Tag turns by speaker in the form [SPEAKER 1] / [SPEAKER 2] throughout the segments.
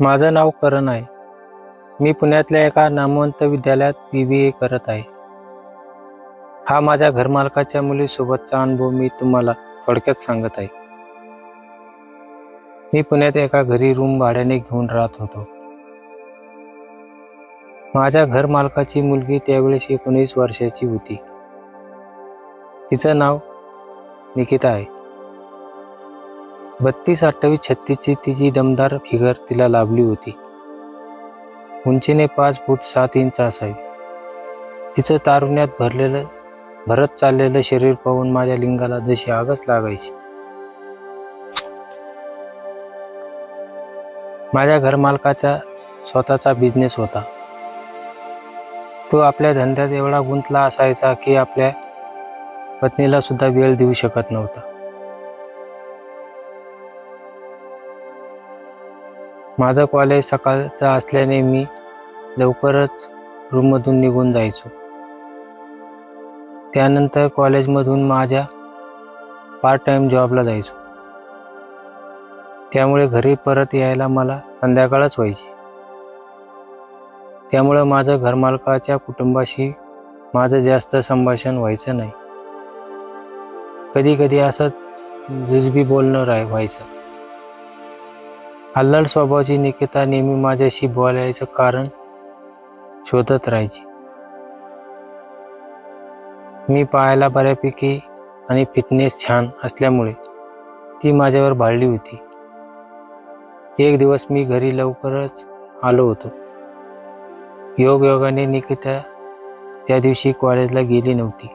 [SPEAKER 1] माझं नाव करण आहे. मी पुण्यातल्या एका नामवंत विद्यालयात बी बी ए करत आहे. हा माझ्या घरमालकाच्या मुलीसोबतचा अनुभव मी तुम्हाला थोडक्यात सांगत आहे. मी पुण्यात एका घरी रूम भाड्याने घेऊन राहत होतो. माझ्या घरमालकाची मुलगी त्यावेळेस एकोणीस वर्षाची होती. तिचं नाव निकिता आहे. बत्तीस अठ्ठावीस छत्तीसची तिची दमदार फिगर तिला लाभली होती. उंचीने पाच फूट सात इंच असावी. तिचं तारुण्यात भरलेलं भरत चाललेलं शरीर पाहून माझ्या लिंगाला जशी आगच लागायची. माझ्या घरमालकाचा स्वतःचा बिझनेस होता. तो आपल्या धंद्यात एवढा गुंतला असायचा की आपल्या पत्नीला सुद्धा वेळ देऊ शकत नव्हता. माझं कॉलेज सकाळचं असल्याने मी लवकरच रूममधून निघून जायचो. त्यानंतर कॉलेजमधून माझ्या पार्ट टाइम जॉबला जायचो. त्यामुळे घरी परत यायला मला संध्याकाळच व्हायची. त्यामुळं माझं घरमालकाच्या कुटुंबाशी माझं जास्त संभाषण व्हायचं नाही. कधी कधी असंच जुजबी बोलणं राह व्हायचं. अल्लड स्वभावाची निकिता नेहमी माझ्याशी बोलायचं कारण शोधत राहायची. मी पाहायला बऱ्यापैकी आणि फिटनेस छान असल्यामुळे ती माझ्यावर भाळली होती. एक दिवस मी घरी लवकरच आलो होतो. योगाने निकिता त्या दिवशी कॉलेजला गेली नव्हती.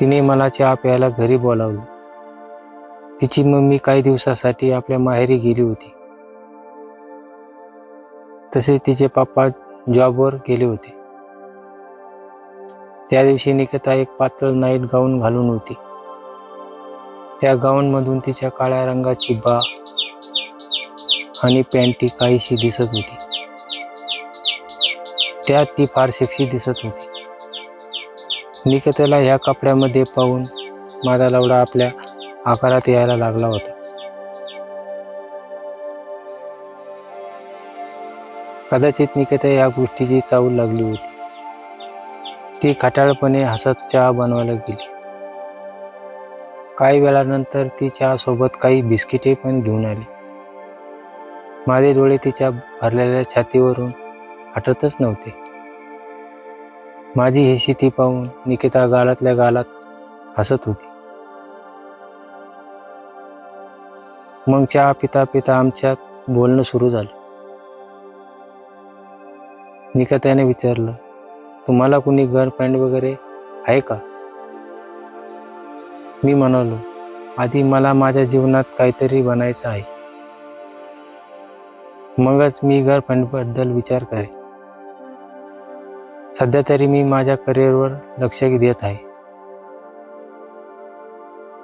[SPEAKER 1] तिने मला चहा प्यायला घरी बोलावलं. तिची मम्मी काही दिवसासाठी आपल्या माहेरी गेली होती. तसे तिचे पप्पा जॉबवर गेले होते. त्या दिवशी निकिता एक पातळ नाईट गाऊन घालून होती. त्या गाऊनमधून तिच्या काळ्या रंगाची बा आणि पॅन्टी काहीशी दिसत होती. त्यात ती फार सेक्सी दिसत होती. निकिताला ह्या कपड्यामध्ये पाहून माझा लवडा आपल्या आकारात यायला लागला होता. कदाचित निकिता या गोष्टीची चावल लागली होती. ती खटाळपणे हसत चहा बनवायला गेली. काही वेळानंतर ती चहा सोबत काही बिस्किटे पण घेऊन आली. माझे डोळे तिच्या भरलेल्या छातीवरून हटतच नव्हते. माझी ही स्थिती पाहून निकिता गालातल्या गालात हसत होती. मग चहा पिता पिता आमच्यात बोलणं सुरू झालं. निकिताने विचारलं तुम्हाला कुणी गर्लफ्रेंड वगैरे आहे का? मी म्हणालो आधी मला माझ्या जीवनात काहीतरी बनायचं आहे. मगच मी घर गर्लफ्रेंडबद्दल विचार करे. सध्या तरी मी माझ्या करिअरवर लक्ष देत आहे.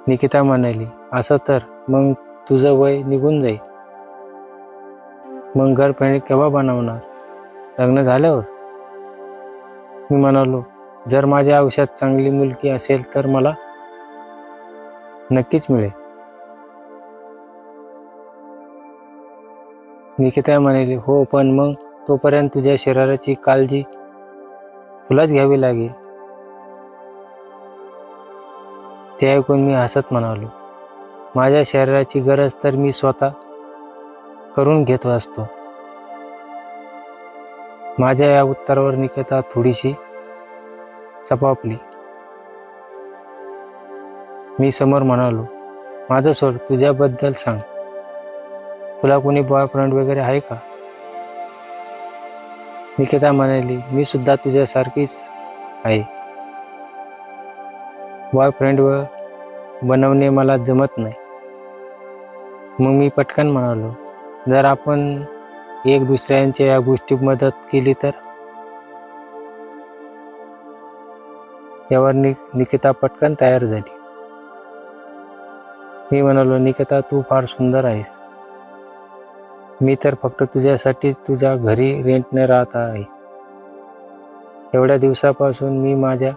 [SPEAKER 1] निकिता म्हणाली असं तर मग तुझं वय निघून जाईल. मग गर्लफ्रेंड केव्हा बनवणार? लग्न झाल्यावर मी म्हणालो जर माझ्या आयुष्यात चांगली मुलगी असेल तर मला नक्कीच मिळेल. निकिता म्हणाली हो पण मग तोपर्यंत तुझ्या शरीराची काळजी तुलाच घ्यावी लागेल. ते ऐकून मी हसत म्हणालो. माझ्या शरीराची गरज तर मी स्वतः करून घेत असतो. माझ्या या उत्तरावर निकिता थोडीशी चपापली मी समोर म्हणालो माझं सोड तुझ्याबद्दल सांग. तुला कोणी बॉयफ्रेंड वगैरे आहे का? निकिता म्हणाली मी सुद्धा तुझ्यासारखीच आहे. बॉयफ्रेंड व बनवणे मला जमत नाही. मग मी पटकन म्हणालो जर आपण एक दुसऱ्यांच्या या गोष्टी मदत केली तर? यावर नि निकिता पटकन तयार झाली. मी म्हणालो निकिता तू फार सुंदर आहेस. मी तर फक्त तुझ्यासाठीच तुझ्या घरी रेंटने राहत आहे. एवढ्या दिवसापासून मी माझ्या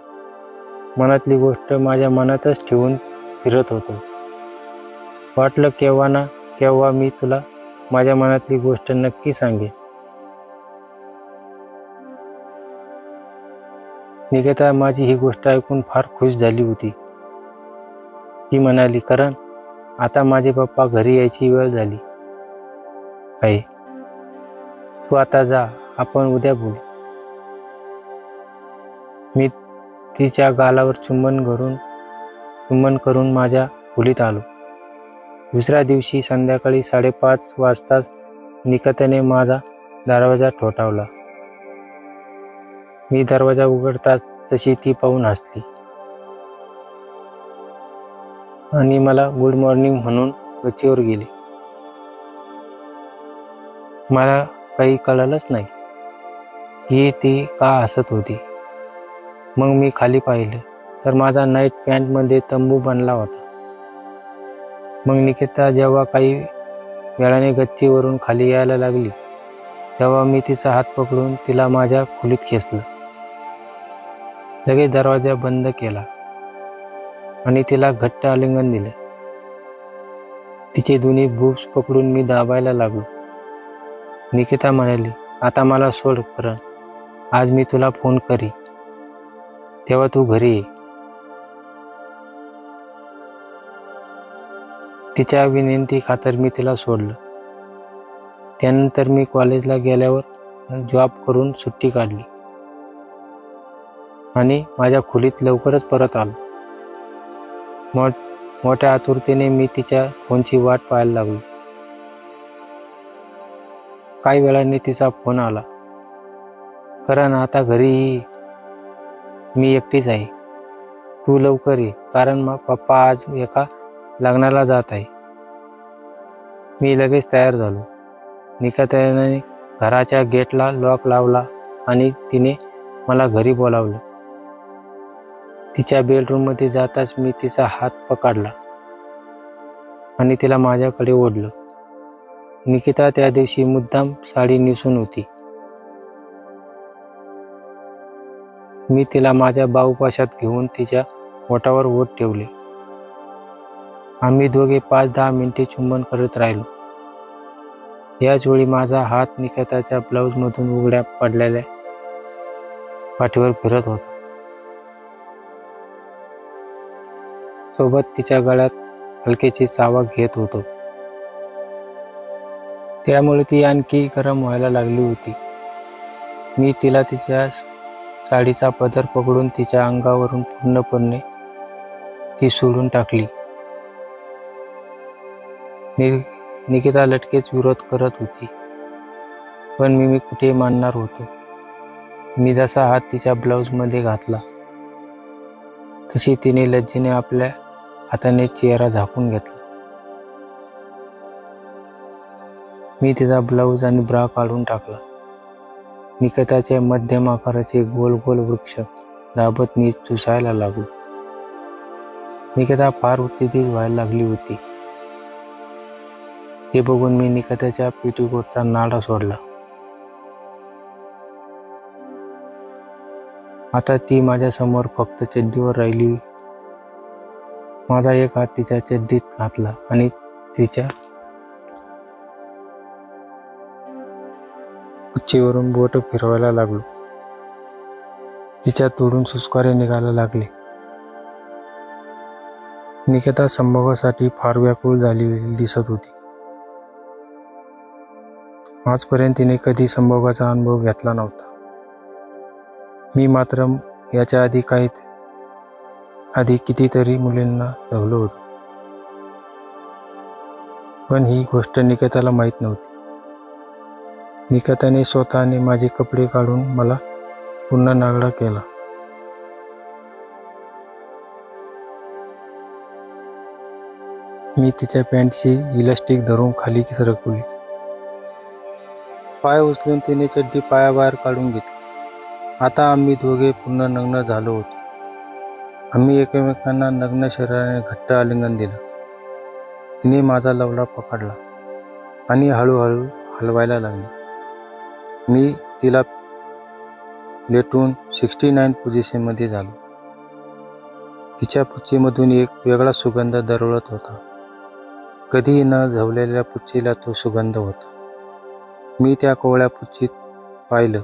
[SPEAKER 1] मनातली गोष्ट माझ्या मनातच ठेवून फिरत होतो. वाटलं केव्हा ना केव्हा मी तुला माझ्या मनातली गोष्ट नक्की सांगेन. निकेता माझी ही गोष्ट ऐकून फार खुश झाली होती. ती म्हणाली कारण आता माझे पप्पा घरी यायची वेळ झाली. आहे तू आता जा आपण उद्या बोलू. मी तिच्या गालावर चुंबन करून चुंबन करून माझ्या खोलीत आलो. दुसऱ्या दिवशी संध्याकाळी साडेपाच वाजताच निकताने माझा दरवाजा ठोठावला. मी दरवाजा उघडताच तशी ती पाहून हसली. आणि मला गुड मॉर्निंग म्हणून गच्चीवर गेली. मला काही कळलंच नाही की ती का हसत होती. मग मी खाली पाहिले तर माझा नाईट पॅन्टमध्ये तंबू बनला होता. मग निकिता जेव्हा काही वेळाने गच्चीवरून खाली यायला लागली तेव्हा मी तिचा हात पकडून तिला माझ्या खोलीत खेचलं. लगेच दरवाजा बंद केला आणि तिला घट्ट आलिंगन दिलं. तिचे दोन्ही बुक्स पकडून मी दाबायला लागलो. निकिता म्हणाली आता मला सोड करण. आज मी तुला फोन करी तेव्हा तू घरी ये. तिच्या विनंती खातर मी तिला सोडलं. त्यानंतर मी कॉलेजला गेल्यावर जॉब करून सुट्टी काढली. आणि माझ्या खोलीत लवकरच परत आलो. मोठ मोठ्या आतुरतेने मी तिच्या फोनची वाट पाहायला लागलो. काही वेळाने तिचा फोन आला. कारण आता घरी मी एकटीच आहे. तू लवकर ये. कारण मग पप्पा आज एका लग्नाला जात आहे. मी लगेच तयार झालो. निकाताने घराच्या गेटला लॉक लावला आणि तिने मला घरी बोलावलं. तिच्या बेडरूममध्ये जाताच मी तिचा हात पकडला आणि तिला माझ्याकडे ओढलं. निकिता त्या दिवशी मुद्दाम साडी नेसून होती. मी तिला माझ्या बाऊपाशात घेऊन तिच्या ओटावर ओट ठेवले. आम्ही दोघे पाच दहा मिनिटे चुंबन करत राहिलो. याच वेळी माझा हात निकताच्या ब्लाऊजमधून उघड्या पडलेल्या पाठीवर फिरत होता. सोबत तिच्या गळ्यात हलकेची चावक घेत होतो. त्यामुळे ती आणखी गरम व्हायला लागली होती. मी तिला तिच्या साडीचा पदर पकडून तिच्या अंगावरून पूर्णपणे ती सोडून टाकली. नि निकिता लटकेच विरोध करत होती. पण मी मी कुठे मानणार होतो? मी जसा हात तिच्या ब्लाऊजमध्ये घातला तशी तिने लज्जेने आपल्या हाताने चेहरा झाकून घेतला. मी तिचा ब्लाऊज आणि ब्रा काढून टाकला. निकताचे मध्यम आकाराचे गोल गोल वृक्ष दाबत मी चुसायला लागलो. निकिता फार उत्तेजित व्हायला लागली होती. हे बघून मी निकताच्या पेटीकोटचा नाडा सोडला. आता ती माझ्यासमोर फक्त चड्डीवर राहिली. माझा एक हात तिच्या चड्डीत घातला आणि तिच्या उच्चीवरून बोट फिरवायला लागलो. तिच्या तोडून सुस्कारे निघायला लागले. निकेता संभोगासाठी फार व्याकुळ झालेली दिसत होती. आजपर्यंत तिने कधी संभोगाचा अनुभव घेतला नव्हता. मी मात्र याच्या आधी काही आधी कितीतरी मुलींना जगलो होतो. पण ही गोष्ट निकिताला माहीत नव्हती. निकताने स्वतःने माझे कपडे काढून मला पुन्हा नागडा केला. मी तिच्या पॅन्टची इलास्टिक धरून खाली सरकवली. पाय उचलून तिने चड्डी पायाबाहेर काढून घेतली. आता आम्ही दोघे पूर्ण नग्न झालो होतो. आम्ही एकमेकांना नग्न शरीराने घट्ट आलिंगन दिलं. तिने माझा लवला पकडला आणि हळूहळू हलवायला लागली. मी तिला लेटून सिक्स्टी नाईन पोझिशनमध्ये झालो. तिच्या पुच्चीमधून एक वेगळा सुगंध दरवळत होता. कधीही न झवलेल्या पुच्चीला तो सुगंध होता. मी त्या कोवळ्या पुच्छीत पाहिलं.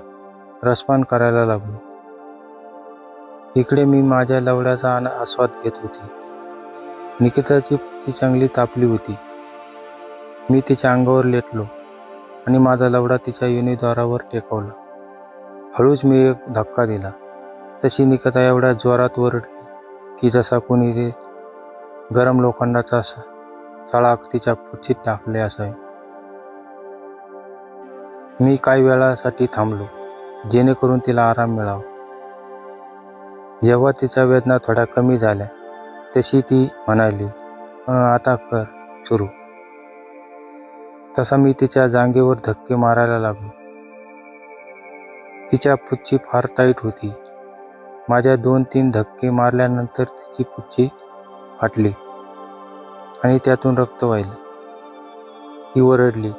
[SPEAKER 1] रसपान करायला लागलो. इकडे मी माझ्या लवड्याचा आणि आस्वाद घेत होती. निकिताची ती चांगली तापली होती. मी तिच्या अंगावर लेटलो आणि माझा लवडा तिच्या युनिद्वारावर टेकवला. हळूच मी एक धक्का दिला. तशी निकिता एवढ्या जोरात वरडली की जसा कोणी ते गरम लोखंडाचा असा तळाक तिच्या पुच्छीत टाकले असावे. मी काही वेळासाठी थांबलो जेणेकरून तिला आराम मिळावा. जेव्हा तिच्या वेदना थोड्या कमी झाल्या तशी ती म्हणाली आता कर सुरू. तसा मी तिच्या जांगेवर धक्के मारायला लागलो. तिच्या पुच्ची फार टाईट होती. माझ्या दोन तीन धक्के मारल्यानंतर तिची पुच्ची फाटली आणि त्यातून रक्त वाहिलं. ती ओरडली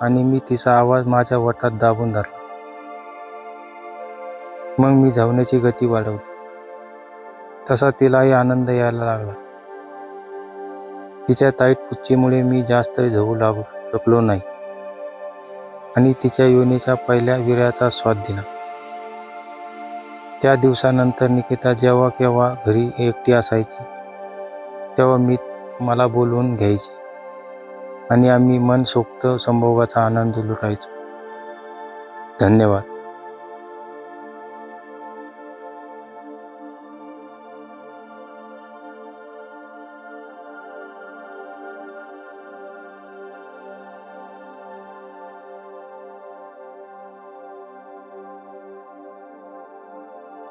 [SPEAKER 1] आणि मी तिचा आवाज माझ्या वटात दाबून धरला. मग मी धावण्याची गती वाढवली. तसा तिलाही आनंद यायला लागला. तिच्या ताईट पुच्चीमुळे मी जास्त झवू लागू शकलो नाही. आणि तिच्या योनीच्या पहिल्या विर्याचा स्वाद दिला. त्या दिवसानंतर निकिता जेव्हा केव्हा घरी एकटी असायची तेव्हा मी मला बोलवून घ्यायची. आणि आम्ही मनसोक्त संभोगाचा आनंद लुटायचो. धन्यवाद.